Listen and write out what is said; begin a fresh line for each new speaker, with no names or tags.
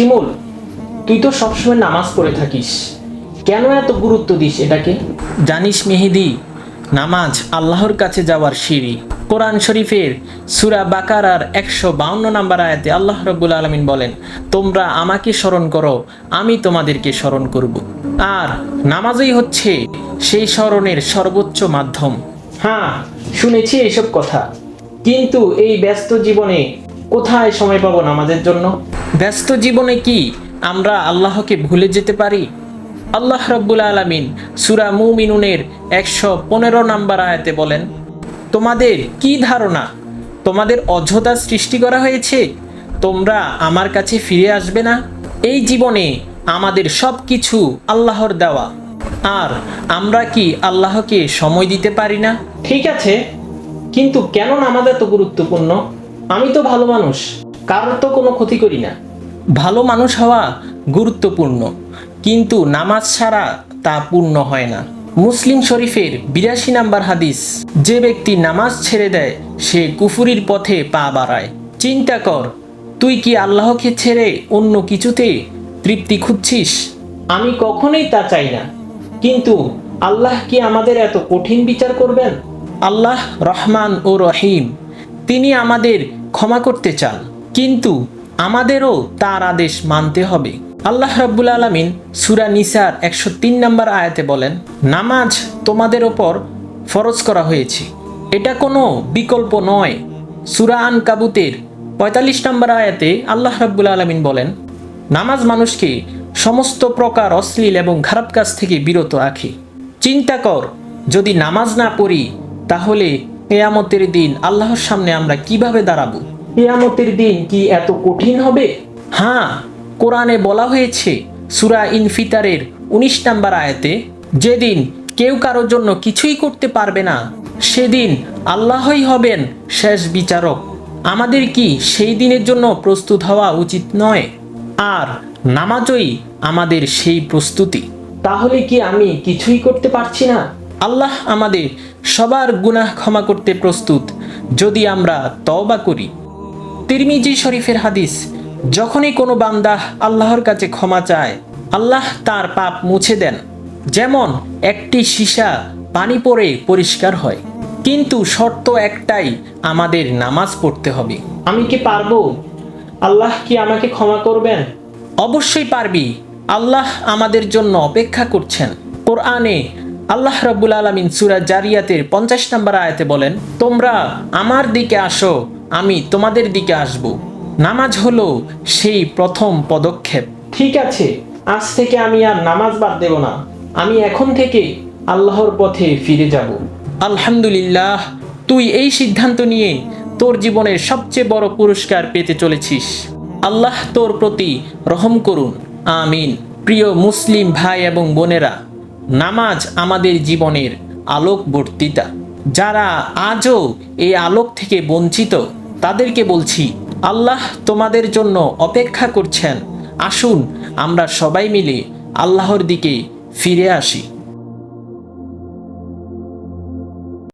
শিমুল তুই তো সবসময় নামাজ পড়ে থাকিস। কেন এত গুরুত্ব দিস এটাকে? জানিস মেহেদি নামাজ আল্লাহর কাছে যাওয়ার সিঁড়ি। কোরআন শরীফের সুরা বাকারার একশো বাউন্ন নাম্বার আয়াতে আল্লাহ রব্বুল আলমিন বলেন তোমরা আমাকে স্মরণ করো আমি তোমাদেরকে স্মরণ করব। আর নামাজই হচ্ছে সেই স্মরণের সর্বোচ্চ মাধ্যম। হ্যাঁ শুনেছি এইসব কথা। কিন্তু এই ব্যস্ত জীবনে কোথায় সময় পাবো নামাজের জন্য? ব্যস্ত জীবনে কি আমরা আল্লাহকে ভুলে যেতে পারি? আল্লাহ রব্বুল আলমিন সুরা মুমিনুনের একশো পনেরো নাম্বার আয়াতে বলেন, তোমাদের কি ধারণা? তোমাদের অযথা সৃষ্টি করা হয়েছে? তোমরা আমার কাছে ফিরে আসবে না? এই জীবনে আমাদের সব কিছু আল্লাহর দেওয়া। আর আমরা কি আল্লাহকে সময় দিতে পারি না? ঠিক আছে, কিন্তু কেন নামাজ এত গুরুত্বপূর্ণ? আমি তো ভালো মানুষ। কারোর তো কোনো ক্ষতি করি না। ভালো মানুষ হওয়া গুরুত্বপূর্ণ কিন্তু নামাজ ছাড়া তা পূর্ণ হয় না। মুসলিম শরীফের বিরাশি নাম্বার হাদিস যে ব্যক্তি নামাজ ছেড়ে দেয় সে কুফুরির পথে পা বাড়ায়। চিন্তা কর তুই কি আল্লাহকে ছেড়ে অন্য কিছুতে তৃপ্তি খুঁজছিস? আমি কখনোই তা চাই না। কিন্তু আল্লাহ কি আমাদের এত কঠিন বিচার করবেন? আল্লাহ রহমান ও রহিম তিনি আমাদের ক্ষমা করতে চান। কিন্তু আমাদেরও তার আদেশ মানতে হবে। আল্লাহ রাব্বুল আলমিন সুরা নিসার একশো তিন নম্বর আয়াতে বলেন, নামাজ তোমাদের ওপর ফরজ করা হয়েছে। এটা কোনো বিকল্প নয়। সুরা আন কাবুতের পঁয়তাল্লিশ নম্বর আয়াতে আল্লাহ রাব্বুল আলমিন বলেন, নামাজ মানুষকে সমস্ত প্রকার অশ্লীল এবং খারাপ কাজ থেকে বিরত রাখে। চিন্তা কর, যদি নামাজ না পড়ি, তাহলে কেয়ামতের দিন আল্লাহর সামনে আমরা কীভাবে দাঁড়াবো? কেয়ামতের দিন কি এত কঠিন হবে? হ্যাঁ কোরআনে বলা হয়েছে সুরা ইনফিতারের উনিশ নাম্বার আয়াতে যেদিন কেউ কারোর জন্য কিছুই করতে পারবে না সেদিন আল্লাহই হবেন শেষ বিচারক। আমাদের কি সেই দিনের জন্য প্রস্তুত হওয়া উচিত নয়? আর নামাজই আমাদের সেই প্রস্তুতি। তাহলে কি আমি কিছুই করতে পারছি না? আল্লাহ আমাদের সবার গুনাহ ক্ষমা করতে প্রস্তুত যদি আমরা তওবা করি। তিরমিজি শরীফের হাদিস, যখনই কোনো বান্দা আল্লাহর কাছে ক্ষমা চায়, আল্লাহ তার পাপ মুছে দেন। যেমন একটি সীসা পানি পরে পরিষ্কার হয়, কিন্তু শর্ত একটাই, আমাদের নামাজ পড়তে হবে। আমি কি পারব? আল্লাহ কি আমাকে ক্ষমা করবেন? অবশ্যই পারবি। আল্লাহ আমাদের জন্য অপেক্ষা করছেন। কোরআনে আল্লাহ রাব্বুল আলমিন সুরা জারিয়াতের পঞ্চাশ নম্বর আয়াতে বলেন, তোমরা আমার দিকে আসো আমি তোমাদের দিকে আসব। নামাজ হলো সেই প্রথম পদক্ষেপ। ঠিক আছে, আজ থেকে আমি আর নামাজ বাদ দেব না। আমি এখন থেকে আল্লাহর পথে ফিরে যাব। আলহামদুলিল্লাহ, তুই এই সিদ্ধান্ত নিয়ে তোর জীবনের সবচেয়ে বড় পুরস্কার পেতে চলেছিস। আল্লাহ তোর প্রতি রহম করুন। আমিন। প্রিয় মুসলিম ভাই এবং বোনেরা, নামাজ আমাদের জীবনের আলোকবর্তিতা। যারা আজও এই আলোক থেকে বঞ্চিত তাদেরকে বলছি, আল্লাহ তোমাদের জন্য অপেক্ষা করছেন। আসুন, আমরা সবাই মিলে আল্লাহর দিকে ফিরে আসি।